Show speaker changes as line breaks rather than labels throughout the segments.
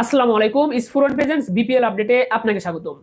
আসসালামু আলাইকুম স্ফুরন presents, BPL আপডেটে আপনাকে স্বাগতম।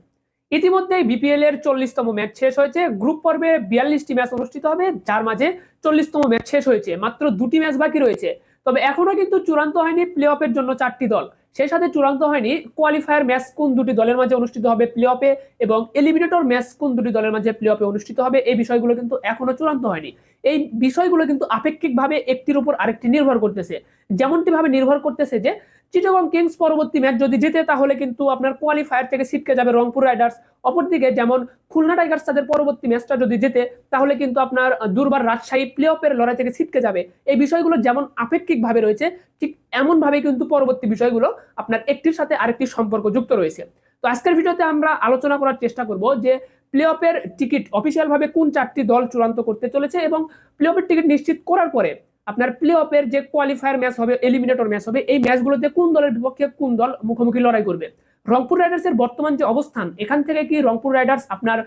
ইতিমধ্যে বিপিএল এর চল্লিশতম ম্যাচ শেষ হয়েছে। গ্রুপ পর্বে বিয়াল্লিশটি ম্যাচ অনুষ্ঠিত হবে, যার মাঝে চল্লিশতম ম্যাচ শেষ হয়েছে। মাত্র দুটি ম্যাচ বাকি রয়েছে। তবে এখনও কিন্তু চূড়ান্ত হয়নি প্লে অফের জন্য চারটি দল। সেই সাথে চূড়ান্ত হয়নি কোয়ালিফায়ার ম্যাচ কোন দুটি দলের মাঝে অনুষ্ঠিত হবে প্লে অফে এবং এলিমিনেটর ম্যাচ কোন দুটি দলের মাঝে প্লে অফে অনুষ্ঠিত হবে, এই বিষয়গুলো কিন্তু এখনও চূড়ান্ত হয়নি। এই বিষয়গুলো কিন্তু আপেক্ষিকভাবে একটির উপর আরেকটি নির্ভর করতেছে। যেমনটি ভাবে নির্ভর করতেছে যে চিটাগং কিংস পরবর্তী ম্যাচ যদি জিতে, তাহলে কিন্তু আপনার কোয়ালিফায়ার থেকে ছিটকে যাবে রংপুর রাইডার্স অপরদিকে যেমন খুলনা টাইগার্স তাদের পরবর্তী ম্যাচটা যদি জিতে, তাহলে কিন্তু আপনার দুর্বার রাজশাহী প্লে অফের লড়াই থেকে ছিটকে যাবে। এই বিষয়গুলো যেমন আপেক্ষিকভাবে রয়েছে, ঠিক এমনভাবে কিন্তু পরবর্তী বিষয়গুলো আপনার একটির সাথে আরেকটি সম্পর্ক যুক্ত রয়েছে। তো আজকের ভিডিওতে আমরা আলোচনা করার চেষ্টা করব যে প্লে অফের টিকিট অফিসিয়াল ভাবে কোন চারটি দল চূড়ান্ত করতে চলেছে এবং প্লে অফের টিকিট নিশ্চিত করার পরে আপনার প্লে অফের যে কোয়ালিফায়ার ম্যাচ হবে এলিমিনেটর ম্যাচ হবে, এই ম্যাচগুলোতে কোন দলের বিপক্ষে কোন দল মুখোমুখি লড়াই করবে? রংপুর রাইডার্সের বর্তমান যে অবস্থান, এখান থেকে কি রংপুর রাইডার্স আপনার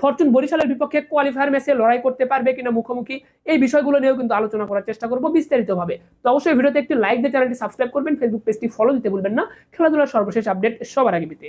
ফরচুন বরিশালের বিপক্ষে কোয়ালিফায়ার ম্যাচে লড়াই করতে পারবে কিনা মুখোমুখি? এই বিষয়গুলো নিয়েও কিন্তু আলোচনা করার চেষ্টা করব বিস্তারিতভাবে। তো অবশ্যই ভিডিওতে একটি লাইক দিয়ে চ্যানেলটি সাবস্ক্রাইব করবেন ফেসবুক পেজটি ফলো দিতে ভুলবেন না। খেলাধুলার সর্বশেষ আপডেট সবার আগে পেতে।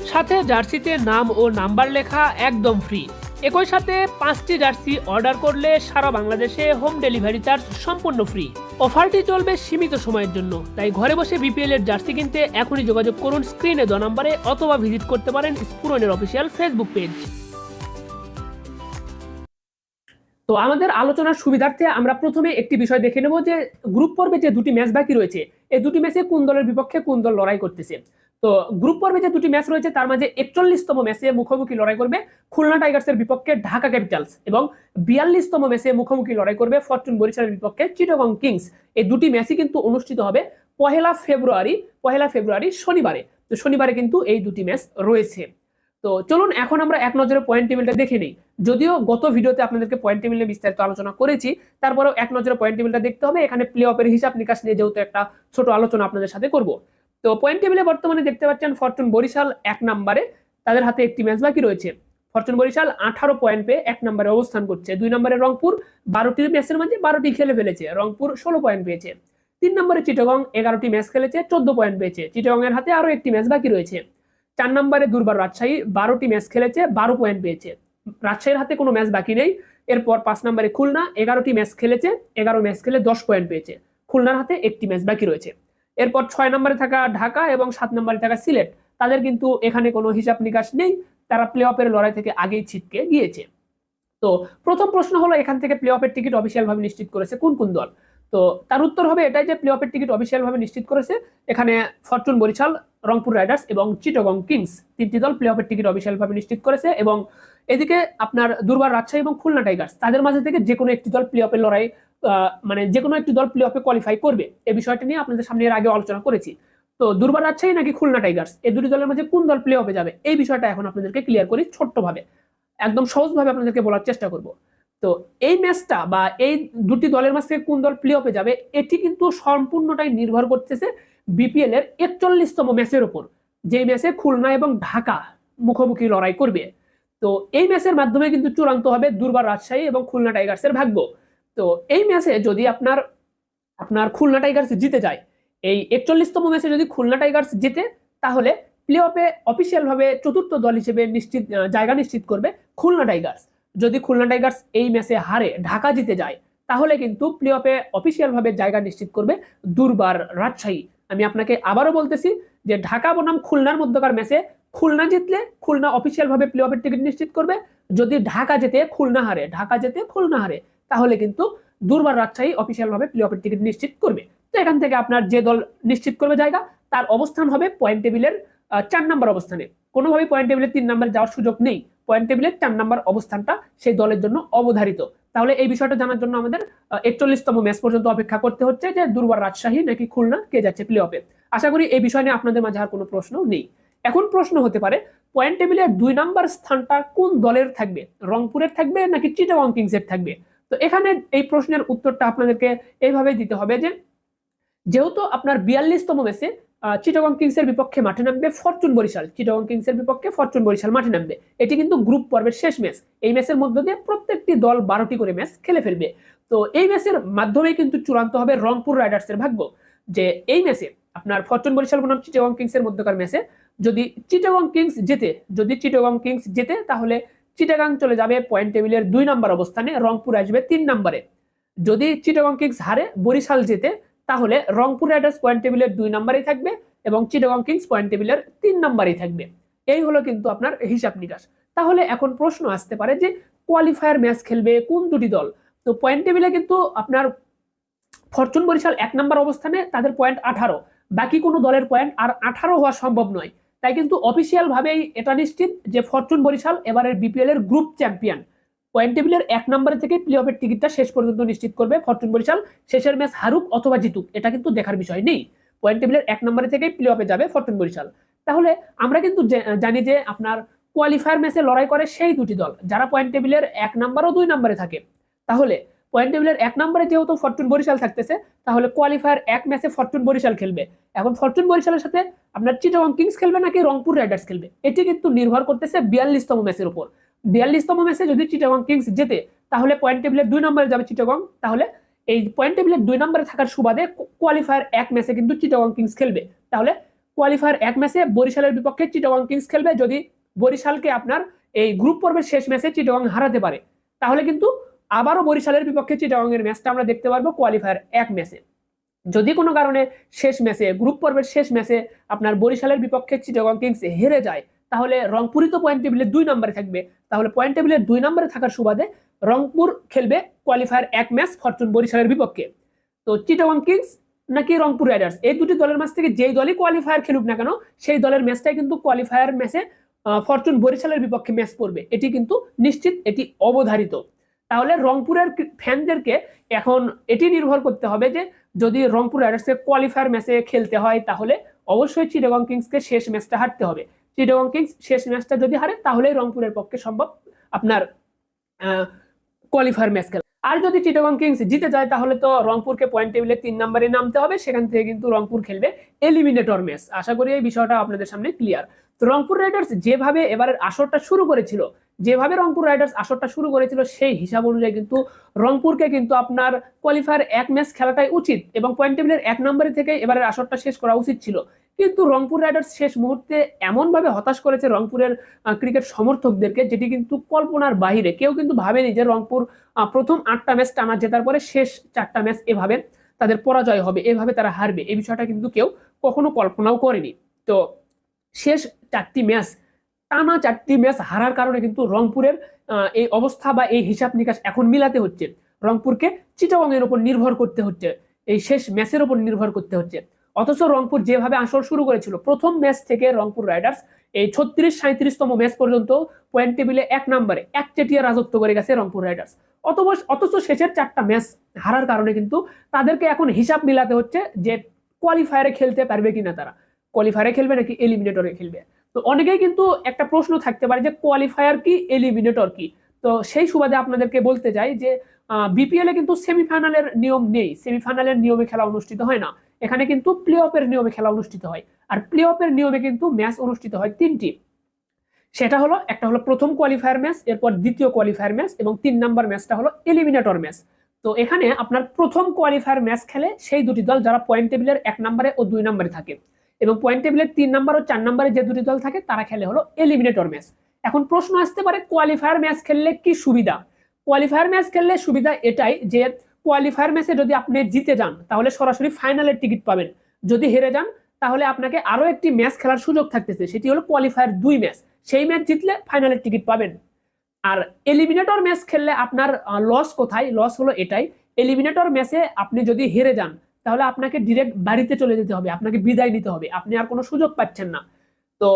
সাথে জার্সিতে নাম ও নাম্বার লেখা একদম ফ্রি একই সাথে পাঁচটি জার্সি অর্ডার করলে সারা বাংলাদেশে হোম ডেলিভারি চার্জ সম্পূর্ণ ফ্রি অফারটি চলবে সীমিত সময়ের জন্য, তাই ঘরে বসে বিপিএল এর জার্সি কিনতে এখনই যোগাযোগ করুন স্ক্রিনে দ নম্বরে অথবা ভিজিট করতে পারেন স্পুরনের অফিসিয়াল ফেসবুক পেজ তো আমাদের আলোচনার সুবিধার্থে আমরা প্রথমে একটি বিষয় দেখে নেব যে গ্রুপ পর্বে যে দুটি ম্যাচ বাকি রয়েছে, এই দুটি ম্যাচে কোন দলের বিপক্ষে কোন দল লড়াই করতেছে। তো গ্রুপ পর্বে যে দুটি ম্যাচ রয়েছে, তার মাঝে একচল্লিশতম ম্যাচে মুখোমুখি লড়াই করবে খুলনা টাইগার্সের বিপক্ষে ঢাকা ক্যাপিটালস এবং বিয়াল্লিশতম ম্যাচে মুখোমুখি লড়াই করবে ফরচুন বরিশালের বিপক্ষে চিটগং কিংস এই দুটি ম্যাচই কিন্তু অনুষ্ঠিত হবে পহেলা ফেব্রুয়ারি পহেলা ফেব্রুয়ারি শনিবারে। তো শনিবারে কিন্তু এই দুটি ম্যাচ রয়েছে। তো চলুন এখন আমরা এক নজরে পয়েন্ট টেবিলটা দেখে নিই। যদিও গত ভিডিওতে আপনাদেরকে পয়েন্ট টেবিল নিয়ে বিস্তারিত আলোচনা করেছি, তারপরেও এক নজরে পয়েন্ট টেবিলটা দেখতে হবে। এখানে প্লে অফের হিসাব নিকাশ নিয়ে যেহেতু একটা ছোট আলোচনা আপনাদের সাথে করব। তো পয়েন্ট টেবিলে বর্তমানে দেখতে পাচ্ছেন ফরচুন বরিশাল এক নম্বরে, তাদের হাতে একটি ম্যাচ বাকি রয়েছে। ফরচুন বরিশাল আঠারো পয়েন্ট পেয়ে এক নম্বরে অবস্থান করছে। দুই নম্বরে রংপুর, বারোটি ম্যাচের মাঝে বারোটি খেলে ফেলেছে। রংপুর ষোলো পয়েন্ট পেয়েছে। তিন নম্বরে চিটগং, এগারোটি ম্যাচ খেলেছে, চোদ্দ পয়েন্ট পেয়েছে। চিটগং এর হাতে আরও একটি ম্যাচ বাকি রয়েছে। চার নম্বরে দুর্বার রাজশাহী, বারোটি ম্যাচ খেলেছে, বারো পয়েন্ট পেয়েছে। রাজশাহীর হাতে কোনো ম্যাচ বাকি নেই। এরপর পাঁচ নম্বরে খুলনা, এগারোটি ম্যাচ খেলেছে, এগারো ম্যাচ খেলে দশ পয়েন্ট পেয়েছে। খুলনার হাতে একটি ম্যাচ বাকি রয়েছে। এরপর ছয় নম্বরে থাকা ঢাকা এবং সাত নম্বরে থাকা সিলেট। তাদের কিন্তু এখানে কোনো হিসাব নিকাশ নেই। তারা প্লে অফের লড়াই থেকে আগেই ছিটকে গিয়েছে। তো প্রথম প্রশ্ন হলো, এখান থেকে প্লে অফের টিকিট অফিসিয়াল ভাবে নিশ্চিত করেছে কোন কোন দল? তো তার উত্তর হবে এটাই যে প্লে অফের টিকিট অফিসিয়াল ভাবে নিশ্চিত করেছে এখানে ফরচুন বরিশাল, রংপুর রাইডার্স এবং চিটগং কিংস। তিনটি দল প্লে অফের টিকিট অফিসিয়াল ভাবে নিশ্চিত করেছে এবং এদিকে আপনার দুর্বার রাজশাহী এবং খুলনা টাইগার্স। তাদের মাঝে থেকে যে কোনো একটি দল প্লে অফের লড়াই মানে যে কোনো একটি দল প্লে অফে কোয়ালিফাই করবে। এই বিষয়টা নিয়ে আপনাদের সামনে এর আগে আলোচনা করেছি। তো দুর্বার রাজশাহী নাকি খুলনা টাইগার্স? এই দুটি দলের মাঝে কোন দল প্লে অফে যাবে? এই বিষয়টা এখন আপনাদেরকে ক্লিয়ার করি ছোট্টভাবে। একদম সহজভাবে আপনাদেরকে বলার চেষ্টা করব। তো এই ম্যাচটা বা এই দুটি দলের মাঝে কোন দল প্লে অফে যাবে, এটি কিন্তু সম্পূর্ণটাই নির্ভর করতেছে বিপিএল এর একচল্লিশতম ম্যাচের ওপর। যে ম্যাচে খুলনা এবং ঢাকা মুখোমুখি লড়াই করবে। তো এই ম্যাচের মাধ্যমে কিন্তু চূড়ান্ত হবে দুর্বার রাজশাহী এবং খুলনা টাইগার্সের ভাগ্য। তো এই ম্যাচে যদি আপনার আপনার খুলনা টাইগার্স জিতে যায়, এই একচল্লিশতম ম্যাচে যদি খুলনা টাইগার্স জিতে, তাহলে প্লে অফে অফিসিয়াল ভাবে চতুর্থ দল হিসেবে নিশ্চিত জায়গা নিশ্চিত করবে খুলনা টাইগার্স যদি খুলনা টাইগার্স এই ম্যাচে হারে ঢাকা জিতে যায়, তাহলে কিন্তু প্লে অফে অফিসিয়াল ভাবে জায়গা নিশ্চিত করবে দুর্বার রাজশাহী। আমি আপনাকে আবারও বলতেছি যে ঢাকা বনাম খুলনার মধ্যকার ম্যাচে খুলনা জিতলে খুলনা অফিসিয়াল ভাবে প্লে অফের টিকিট নিশ্চিত করবে। যদি ঢাকা যেতে খুলনা হারে, ঢাকা যেতে খুলনা হারে তাহলে কিন্তু দুর্বার রাজশাহী অফিসিয়াল ভাবে প্লে অফের টিকিট নিশ্চিত করবে। তো এখান থেকে আপনার যে দল নিশ্চিত করবে জায়গা, তার অবস্থান হবে পয়েন্ট টেবিলের চার নম্বর অবস্থানে। কোনোভাবেই পয়েন্ট টেবিলের তিন নম্বরে যাওয়ার সুযোগ নেই। পয়েন্ট টেবিলের চার নম্বর অবস্থানটা সেই দলের জন্য অবধারিত। তাহলে এই বিষয়টা জানার জন্য আমাদের একচল্লিশতম ম্যাচ পর্যন্ত অপেক্ষা করতে হচ্ছে যে দুর্বার রাজশাহী নাকি খুলনা, কে যাচ্ছে প্লে অফে আশা করি এই বিষয় নিয়ে আপনাদের মাঝে আর কোনো প্রশ্ন নেই। এখন প্রশ্ন হতে পারে পয়েন্ট টেবিলের দুই নাম্বার স্থানটা কোন দলের থাকবে? রংপুরের থাকবে নাকি চিটাগং কিংসের থাকবে? তো এখানে এই প্রশ্নের উত্তরটা আপনাদেরকে এইভাবে দিতে হবে যে, যেহেতু আপনার বিয়াল্লিশতম ম্যাচে চিটাগং কিংসের বিপক্ষে মাঠে নামবে ফরচুন বরিশাল, চিটাগং কিংসের বিপক্ষে ফরচুন বরিশাল মাঠে নামবে। এটি কিন্তু গ্রুপ পর্বের শেষ ম্যাচ। এই ম্যাচের মধ্য দিয়ে প্রত্যেকটি দল বারোটি করে ম্যাচ খেলে ফেলবে। তো এই ম্যাচের মাধ্যমেই কিন্তু চূড়ান্ত হবে রংপুর রাইডার্সের ভাগ্য। যে এই ম্যাচে আপনার ফরচুন বরিশাল বনাম চিটাগং কিংসের মধ্যকার ম্যাচে যদি চিটাগং কিংস জেতে, যদি চিটাগং কিংস জেতে, তাহলে চিটাগাং চলে যাবে পয়েন্ট টেবিলের দুই নম্বর অবস্থানে, রংপুর আসবে তিন নম্বরে যদি চিটাগং কিংস হারে বরিশাল জেতে, তাহলে রংপুর রাইডার্স পয়েন্ট টেবিলের দুই নম্বরেই থাকবে এবং চিটাগং কিংস পয়েন্ট টেবিলের তিন নম্বরেই থাকবে। এই হলো কিন্তু আপনার হিসাব নিকাশ। তাহলে এখন প্রশ্ন আসতে পারে যে কোয়ালিফায়ার ম্যাচ খেলবে কোন দুটি দল? তো পয়েন্ট টেবিলে কিন্তু আপনার ফরচুন বরিশাল এক নম্বর অবস্থানে, তাদের পয়েন্ট আঠারো। বাকি কোনো দলের পয়েন্ট আর আঠারো হওয়া সম্ভব নয়। তাই কিন্তু অফিসিয়াল ভাবেই এটা নিশ্চিত যে ফরচুন বরিশাল এবারের বিপিএল এর গ্রুপ চ্যাম্পিয়ন পয়েন্ট টেবিলের এক নম্বরে থেকে প্লে অফের টিকিটটা শেষ পর্যন্ত নিশ্চিত করবে ফরচুন বরিশাল। শেষের ম্যাচ হারুক অথবা জিতুক, এটা কিন্তু দেখার বিষয় নেই। পয়েন্ট টেবিলের এক নম্বরে থেকে প্লে অফে যাবে ফরচুন বরিশাল। তাহলে আমরা কিন্তু জানি যে আপনার কোয়ালিফায়ার ম্যাচে লড়াই করে সেই দুটি দল, যারা পয়েন্ট টেবিলের এক নম্বর ও দুই নম্বরে থাকে। তাহলে পয়েন্ট টেবিলের এক নম্বরে যেহেতু ফরচুন বরিশাল থাকতেছে, তাহলে কোয়ালিফায়ার এক ম্যাচে ফরচুন বরিশাল খেলবে। এখন ফরচুন বরিশালের সাথে আপনার চিটাগং কিংস খেলবে নাকি রংপুর রাইডার্স খেলবে? এটি কিন্তু নির্ভর করতেছে বিয়াল্লিশতম ম্যাচের উপর। বিয়াল্লিশতম ম্যাচে যদি চিটাগং কিংস জেতে, তাহলে পয়েন্ট টেবিলের দুই নম্বরে যাবে চিটাগং তাহলে এই পয়েন্ট টেবিলের দুই নম্বরে থাকার সুবাদে কোয়ালিফায়ার এক ম্যাচে কিন্তু চিটাগং কিংস খেলবে। তাহলে কোয়ালিফায়ার এক ম্যাচে বরিশালের বিপক্ষে চিটাগং কিংস খেলবে। যদি বরিশালকে আপনার এই গ্রুপ পর্বের শেষ ম্যাচে চিটাগং হারাতে পারে, তাহলে কিন্তু আবারও বরিশালের বিপক্ষে চিটাগং এর ম্যাচটা আমরা দেখতে পারব কোয়ালিফায়ার এক ম্যাচে। যদি কোনো কারণে শেষ ম্যাচে গ্রুপ পর্বের শেষ ম্যাচে আপনার বরিশালের বিপক্ষে চিটাগং কিংস হেরে যায়, তাহলে রংপুরই তো পয়েন্ট টেবিলের দুই নম্বরে থাকবে। তাহলে পয়েন্ট টেবিলের দুই নম্বরে থাকার সুবাদে রংপুর খেলবে কোয়ালিফায়ার এক ম্যাচ ফরচুন বরিশালের বিপক্ষে। তো চিটাগং কিংস নাকি রংপুর রাইডার্স? এই দুটি দলের মাঝ থেকে যেই দলই কোয়ালিফায়ার খেলুক না কেন, সেই দলের ম্যাচটাই কিন্তু কোয়ালিফায়ার ম্যাচে ফরচুন বরিশালের বিপক্ষে ম্যাচ পড়বে। এটি কিন্তু নিশ্চিত, এটি অবধারিত। তাহলে রংপুরের ফ্যানদেরকে এখন এটি নির্ভর করতে হবে যে যদি রংপুর রাইডার্সকে কোয়ালিফায়ার ম্যাচে খেলতে হয়, তাহলে অবশ্যই চিটাগং কিংসকে শেষ ম্যাচটা হারতে হবে। চিটাগং কিংস শেষ ম্যাচটা যদি হারে তাহলে রংপুরের পক্ষে সম্ভব আপনার কোয়ালিফায়ার ম্যাচ খেলা। আর যদি চিটাগং কিংস জিতে যায়, তাহলে তো রংপুরকে পয়েন্ট টেবিলে তিন নম্বরে নামতে হবে। সেখান থেকে কিন্তু রংপুর খেলবে এলিমিনেটর ম্যাচ আশা করি এই বিষয়টা আপনাদের সামনে ক্লিয়ার তো রংপুর রাইডার্স যেভাবে এবারের আসরটা শুরু করেছিল, যেভাবে রংপুর রাইডার্স আসরটা শুরু করেছিল, সেই হিসাব অনুযায়ী কিন্তু রংপুরকে কিন্তু আপনার কোয়ালিফায়ার এক ম্যাচ খেলাটাই উচিত এবং পয়েন্ট টেবিলের এক নম্বরে থেকে এবারের আসরটা শেষ করা উচিত ছিল। কিন্তু রংপুর রাইডার্স শেষ মুহূর্তে এমনভাবে হতাশ করেছে রংপুরের ক্রিকেট সমর্থকদেরকে, যেটি কিন্তু কল্পনার বাহিরে। কেউ কিন্তু ভাবেনি যে রংপুর প্রথম আটটা ম্যাচ টানা জেতার পরে শেষ চারটা ম্যাচ এভাবে তাদের পরাজয় হবে, এভাবে তারা হারবে। এই বিষয়টা কিন্তু কেউ কখনো কল্পনাও করেনি। তো শেষ চারটি ম্যাচ, টানা চারটি ম্যাচ হারার কারণে কিন্তু রংপুরের এই অবস্থা বা এই হিসাব নিকাশ এখন মিলাতে হচ্ছে। রংপুরকে চিটাগং এর উপর নির্ভর করতে হচ্ছে। এই শেষ ম্যাচের উপর নির্ভর করতে হচ্ছে। অথচ রংপুর যেভাবে আসর শুরু করেছিল, প্রথম ম্যাচ থেকে রংপুর রাইডার্স এই ছত্রিশ সাঁত্রিশতম ম্যাচ পর্যন্ত পয়েন্ট টেবিলে এক নম্বরে এক চেটিয়া রাজত্ব করে গেছে রংপুর রাইডার্স অথবা অথচ শেষের চারটা ম্যাচ হারার কারণে কিন্তু তাদেরকে এখন হিসাব মিলাতে হচ্ছে যে কোয়ালিফায়ারে খেলতে পারবে কিনা তারা। কোয়ালিফায়ারে খেলবে নাকি এলিমিনেটরে খেলবে? তো অনেকেই কিন্তু একটা প্রশ্ন থাকতে পারে যে কোয়ালিফায়ার কি এলিমিনেটর কি? তো সেই সুবাদে আপনাদেরকে বলতে চাই যে বিপিএল কিন্তু সেমিফাইনালের নিয়ম নেই। সেমিফাইনালের নিয়মে খেলা অনুষ্ঠিত হয় না। এখানে কিন্তু প্লে অফের নিয়মে খেলা অনুষ্ঠিত হয়। আর প্লে অফের নিয়মে কিন্তু ম্যাচ অনুষ্ঠিত হয় তিনটি। সেটা হলো, একটা হলো প্রথম কোয়ালিফায়ার ম্যাচ এরপর দ্বিতীয় কোয়ালিফায়ার ম্যাচ এবং তিন নাম্বার ম্যাচটা হলো এলিমিনেটর ম্যাচ তো এখানে আপনার প্রথম কোয়ালিফায়ার ম্যাচ খেলে সেই দুটি দল যারা পয়েন্ট টেবিলের এক নম্বরে ও দুই নম্বরে থাকে। এবং পয়েন্ট টেবিলের তিন নাম্বার ও চার নম্বরে যে দুটি দল থাকে, তারা খেলে হলো এলিমিনেটর ম্যাচ এখন প্রশ্ন আসতে পারে কোয়ালিফায়ার ম্যাচ খেললে কি সুবিধা? কোয়ালিফায়ার ম্যাচ খেললে সুবিধা এটাই যে কোয়ালিফায়ার ম্যাচে যদি আপনি জিতে যান, তাহলে সরাসরি ফাইনালের টিকিট পাবেন। যদি হেরে যান, তাহলে আপনাকে আরও একটি ম্যাচ খেলার সুযোগ থাকতেছে, সেটি হলো কোয়ালিফায়ার দুই ম্যাচ সেই ম্যাচ জিতলে ফাইনালের টিকিট পাবেন। আর এলিমিনেটর ম্যাচ খেললে আপনার লস কোথায়? লস হলো এটাই। এলিমিনেটর ম্যাচে আপনি যদি হেরে যান, তাহলে আপনাকে ডিরেক্ট বাড়িতে চলে যেতে হবে, আপনাকে বিদায় নিতে হবে। আপনি আর কোনো সুযোগ পাচ্ছেন না। তো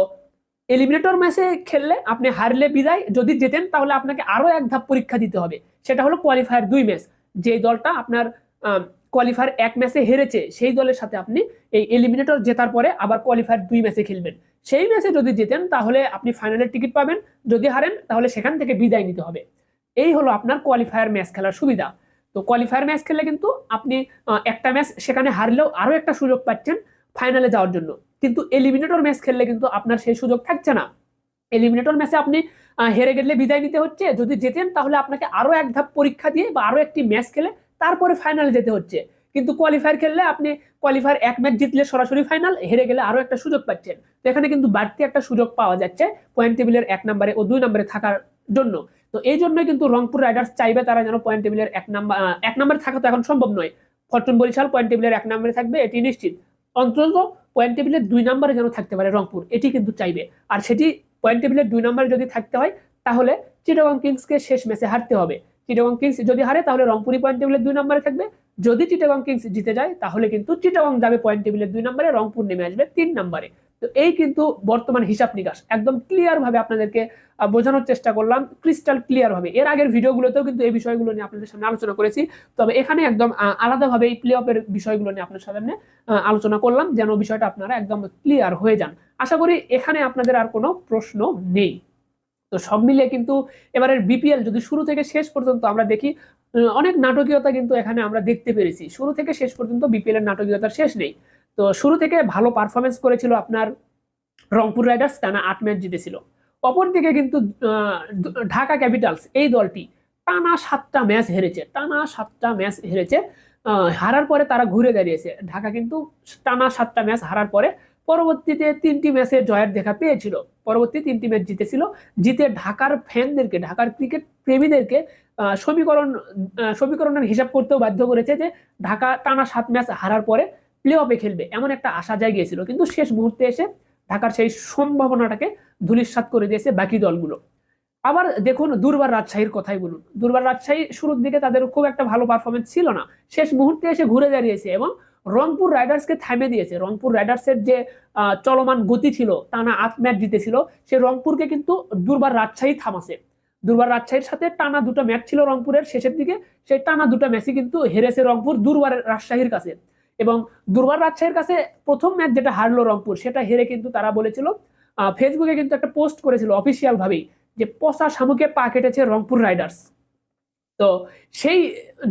এলিমিনেটর ম্যাচে খেললে আপনি হারলে বিদায়, যদি জেতেন, তাহলে আপনাকে আরও এক ধাপ পরীক্ষা দিতে হবে। সেটা হলো কোয়ালিফায়ার দুই ম্যাচ যে দলটা আপনার কোয়ালিফায়ার এক ম্যাচে হেরেছে, সেই দলের সাথে আপনি এই এলিমিনেটর জেতার পরে আবার কোয়ালিফায়ার দুই ম্যাচে খেলবেন। সেই ম্যাচে যদি জেতেন, তাহলে আপনি ফাইনালের টিকিট পাবেন। যদি হারেন, তাহলে সেখান থেকে বিদায় নিতে হবে। এই হলো আপনার কোয়ালিফায়ার ম্যাচ খেলার সুবিধা। তো কোয়ালিফায়ার ম্যাচ খেললে কিন্তু আপনি একটা ম্যাচ সেখানে হারলেও আরও একটা সুযোগ পাচ্ছেন ফাইনালে যাওয়ার জন্য। কিন্তু এলিমিনেটর ম্যাচ খেললে কিন্তু আপনার সেই সুযোগ থাকছে না। এলিমিনেটর ম্যাচে আপনি হেরে গেলে বিদায় নিতে হচ্ছে। যদি জেতেন তাহলে আপনাকে আরও এক ধাপ পরীক্ষা দিয়ে বা আরও একটি ম্যাচ খেলে তারপরে ফাইনালে যেতে হচ্ছে। কিন্তু কোয়ালিফায়ার খেললে আপনি কোয়ালিফায়ার এক ম্যাচ জিতলে সরাসরি ফাইনাল হেরে গেলে আরও একটা সুযোগ পাচ্ছেন। তো এখানে কিন্তু বাড়তি একটা সুযোগ পাওয়া যাচ্ছে পয়েন্ট টেবিলের এক নম্বরে ও দুই নম্বরে থাকার জন্য। তো এই জন্যই কিন্তু রংপুর রাইডার্স চাইবে তারা যেন পয়েন্ট টেবিলের এক নাম্বার এক নম্বরে থাকা তো এখন সম্ভব নয়। ফরচুন বরিশাল পয়েন্ট টেবিলের এক নম্বরে থাকবে, এটি নিশ্চিত। অন্তত পয়েন্ট টেবিলের দুই নম্বরে যেন থাকতে পারে রংপুর, এটি কিন্তু চাইবে। আর সেটি পয়েন্ট টেবিলের দুই নম্বরে যদি থাকতে হয়, তাহলে চিটাগং কিংসকে শেষ ম্যাচে হারতে হবে। চিটাগং কিংস যদি হারে, তাহলে রংপুরি পয়েন্ট টেবিলের দুই নম্বরে থাকবে। যদি চিটাগং কিংস জিতে যায়, তাহলে কিন্তু চিটাগং যাবে পয়েন্ট টেবিলের দুই নম্বরে, রংপুর নেমে আসবে তিন নম্বরে। তো এই কিন্তু বর্তমান হিসাব নিকাশ। একদম ক্লিয়ার ভাবে আপনাদেরকে বোঝানোর চেষ্টা করলাম ক্রিস্টাল ক্লিয়ার ভাবে। এর আগের ভিডিওগুলোতেও কিন্তু এই বিষয়গুলো নিয়ে আপনাদের সামনে আলোচনা করেছি। তবে এখানে একদম আলাদাভাবে এই প্লে অফের বিষয়গুলো নিয়ে আপনার সামনে আলোচনা করলাম, যেন বিষয়টা আপনারা একদম ক্লিয়ার হয়ে যান। আশা করি এখানে আপনাদের আর কোনো প্রশ্ন নেই। তো সব মিলিয়ে কিন্তু এবারের বিপিএল যদি শুরু থেকে শেষ পর্যন্ত আমরা দেখি, অনেক নাটকীয়তা কিন্তু এখানে আমরা দেখতে পেরেছি। শুরু থেকে শেষ পর্যন্ত বিপিএল এর নাটকীয়তার শেষ নেই। তো শুরু থেকে ভালো পারফরমেন্স করেছিল আপনার রংপুর রাইডার্স, টানা আট ম্যাচ জিতেছিল। অপরদিকে কিন্তু ঢাকা ক্যাপিটালস, এই দলটি টানা সাতটা ম্যাচ হেরেছে, টানা সাতটা ম্যাচ হেরেছে হারার পরে তারা ঘুরে দাঁড়িয়েছে। ঢাকা কিন্তু টানা সাতটা ম্যাচ হারার পরে পরবর্তীতে তিনটি ম্যাচে জয়ের দেখা পেয়েছিল। পরবর্তী তিনটি ম্যাচ জিতেছিল। জিতে ঢাকার ফ্যানদেরকে ঢাকার ক্রিকেট প্রেমীদেরকে সমীকরণ সমীকরণের হিসাব করতেও বাধ্য করেছে যে ঢাকা টানা সাত ম্যাচ হারার পরে প্লে অফে খেলবে, এমন একটা আশা জাগিয়েছিল। কিন্তু শেষ মুহূর্তে এসে ঢাকার সেই সম্ভাবনাটাকে ধূলিসাৎ করে দিয়েছে বাকি দলগুলো। আবার দেখুন দুর্বার রাজশাহীর কথাই বলুন। দুর্বার রাজশাহী শুরুর দিকে তাদের খুব একটা ভালো পারফরমেন্স ছিল না। শেষ মুহূর্তে এসে ঘুরে দাঁড়িয়েছে এবং রংপুর রাইডার্সকে থামে দিয়েছে। রংপুর রাইডার্সের যে চলমান গতি ছিল টানা আট ম্যাচ জিতেছিল, সে রংপুরকে কিন্তু দুর্বার রাজশাহী থামাছে। দুর্বার রাজশাহীর সাথে টানা দুটো ম্যাচ ছিল রংপুরের, শেষের দিকে সেই টানা দুটো ম্যাচই কিন্তু হেরেছে রংপুর দুর্বার রাজশাহীর কাছে। এবং দুর্বার রাজশাহীর কাছে প্রথম ম্যাচ যেটা হারলো রংপুর, সেটা হেরে কিন্তু তারা বলেছিল ফেসবুকে কিন্তু একটা পোস্ট করেছিল অফিসিয়াল ভাবেই যে পচা শামুকে পা কেটেছে রংপুর রাইডার্স তো সেই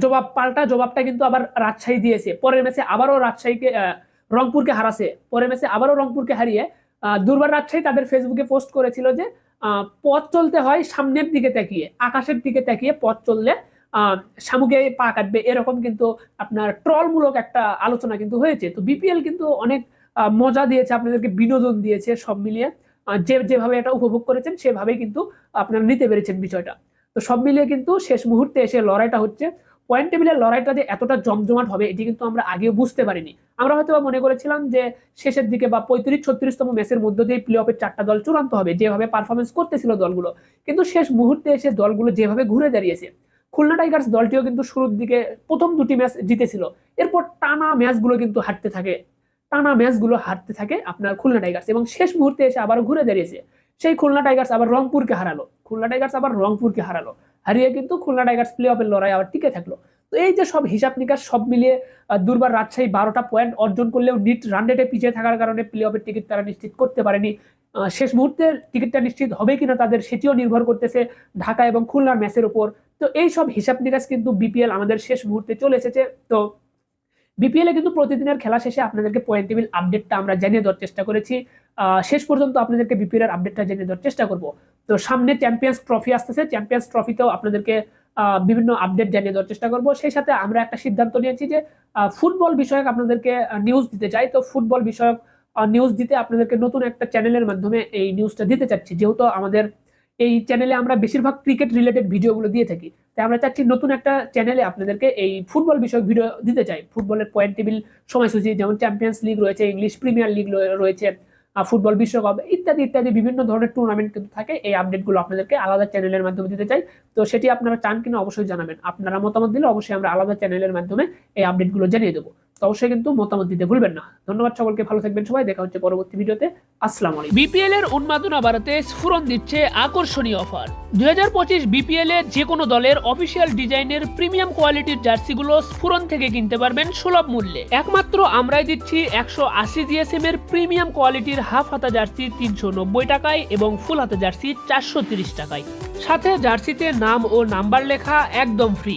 জবাব, পাল্টা জবাবটা কিন্তু আবার রাজশাহী দিয়েছে। পরের ম্যাচে আবারও রাজশাহীকে রংপুরকে হারাছে। পরের ম্যাচে আবারও রংপুরকে হারিয়ে দুর্বার রাজশাহী তাদের ফেসবুকে পোস্ট করেছিল যে পথ চলতে হয় সামনের দিকে তাকিয়ে, আকাশের দিকে তাকিয়ে পথ চললে শামুকে পা কাটবে, এরকম কিন্তু আপনার ট্রলমূলক একটা আলোচনা কিন্তু হয়েছে। তো বিপিএল কিন্তু অনেক মজা দিয়েছে, আপনাদেরকে বিনোদন দিয়েছে সব মিলিয়ে। যে, যেভাবে এটা উপভোগ করেছেন, সেভাবেই কিন্তু আপনারা নিতে পেরেছেন বিষয়টা। তো সব মিলিয়ে কিন্তু শেষ মুহূর্তে এসে লড়াইটা হচ্ছে। পয়েন্ট টেবিলের লড়াইটা যে এতটা জমজমাট হবে, এটি কিন্তু আমরা আগেও বুঝতে পারিনি। আমরা হয়তো মনে করেছিলাম যে শেষের দিকে বা পঁয়ত্রিশ, ছত্রিশতম ম্যাচের মধ্য দিয়ে প্লে অফের চারটা দল চূড়ান্ত হবে, যেভাবে পারফরমেন্স করতেছিল দলগুলো। কিন্তু শেষ মুহূর্তে এসে দলগুলো যেভাবে ঘুরে দাঁড়িয়েছে খুলনা টাইগার্স দলটিও কিন্তু শুরুর দিকে প্রথম দুটি ম্যাচ জিতেছিল। এরপর টানা ম্যাচগুলো কিন্তু হারতে থাকে। টানা ম্যাচগুলো হারতে থাকে আপনার খুলনা টাইগার্স এবং শেষ মুহূর্তে এসে আবার ঘুরে দাঁড়িয়েছে। সেই খুলনা টাইগার্স আবার রংপুরকে হারালো। খুলনা টাইগার্স আবার রংপুরকে হারালো। হারিয়ে কিন্তু খুলনা টাইগার্স প্লে অফের লড়াই আবার টিকে থাকল। তো এই যে সব হিসাব নিকাশ সব মিলিয়ে দুর্বার রাজশাহী বারোটা পয়েন্ট অর্জন করলেও নিট রান রেটে পিছিয়ে থাকার কারণে প্লে অফের টিকিট তারা নিশ্চিত করতে পারেনি। শেষ মুহূর্তে টিকিটটা নিশ্চিত হবে কিনা তাদের সেটিও নির্ভর করতেছে ঢাকা এবং খুলনার ম্যাচের উপর। তো এই সব হিসাব নিকাশ কিন্তু বিপিএল আমাদের শেষ মুহূর্তে চলে এসেছে। তো বিপিএল কিন্তু প্রতিদিনের খেলা শেষে আপনাদেরকে পয়েন্ট টেবিল আপডেটটা আমরা জানিয়ে দেওয়ার চেষ্টা করেছি। শেষ পর্যন্ত আপনাদেরকে বিপিএল এর আপডেটটা জানিয়ে দেওয়ার চেষ্টা করব। তো সামনে চ্যাম্পিয়ন্স ট্রফি আসতেছে। চ্যাম্পিয়ন্স ট্রফিতেও আপনাদেরকে বিভিন্ন আপডেট জানিয়ে দেওয়ার চেষ্টা করব। সেই সাথে আমরা একটা সিদ্ধান্ত নিয়েছি যে ফুটবল বিষয়ক আপনাদেরকে নিউজ দিতে চাই। তো ফুটবল বিষয়ক নিউজ দিতে আপনাদেরকে নতুন একটা চ্যানেলের মাধ্যমে এই নিউজটা দিতে চাচ্ছি। যেহেতু আমাদের এই চ্যানেলে আমরা বেশিরভাগ ক্রিকেট রিলেটেড ভিডিওগুলো দিয়ে থাকি, তাই আমরা চাচ্ছি নতুন একটা চ্যানেলে আপনাদেরকে এই ফুটবল বিষয়ক ভিডিও দিতে চাই। ফুটবলের পয়েন্ট টেবিল সময়সূচি, যেমন চ্যাম্পিয়ন্স লিগ রয়েছে ইংলিশ প্রিমিয়ার লিগ রয়েছে ফুটবল বিশ্বকাপ ইত্যাদি ইত্যাদি বিভিন্ন ধরনের টুর্নামেন্ট কিন্তু থাকে। এই আপডেটগুলো আপনাদেরকে আলাদা চ্যানেলের মাধ্যমে দিতে চাই। তো সেটি আপনারা চান কিনা অবশ্যই জানাবেন। আপনারা মতামত দিলে অবশ্যই আমরা আলাদা চ্যানেলের মাধ্যমে এই আপডেটগুলো জানিয়ে দেবো। অবশ্যই কিন্তু মতামত দিতে ভুলবেন না। ধন্যবাদ সকলকে, ভালো থাকবেন সবাই। দেখা হচ্ছে পরবর্তী ভিডিওতে। আসসালামু আলাইকুম। বিপিএল এর উন্মাদনা বাড়াতে স্ফুরন দিচ্ছে আকর্ষণীয় অফার। দুই হাজার পঁচিশ বিপিএল এর যে কোনো দলের অফিসিয়াল ডিজাইনের প্রিমিয়াম কোয়ালিটির জার্সিগুলো স্ফুরন থেকে কিনতে পারবেন সুলভ মূল্যে। একমাত্র আমরাই দিচ্ছি একশো আশি জিএসএম এর প্রিমিয়াম কোয়ালিটির হাফ হাতা জার্সি তিনশো নব্বই টাকায় এবং ফুল হাতা জার্সি চারশো তিরিশ টাকায়। সাথে জার্সিতে নাম ও নাম্বার লেখা একদম ফ্রি।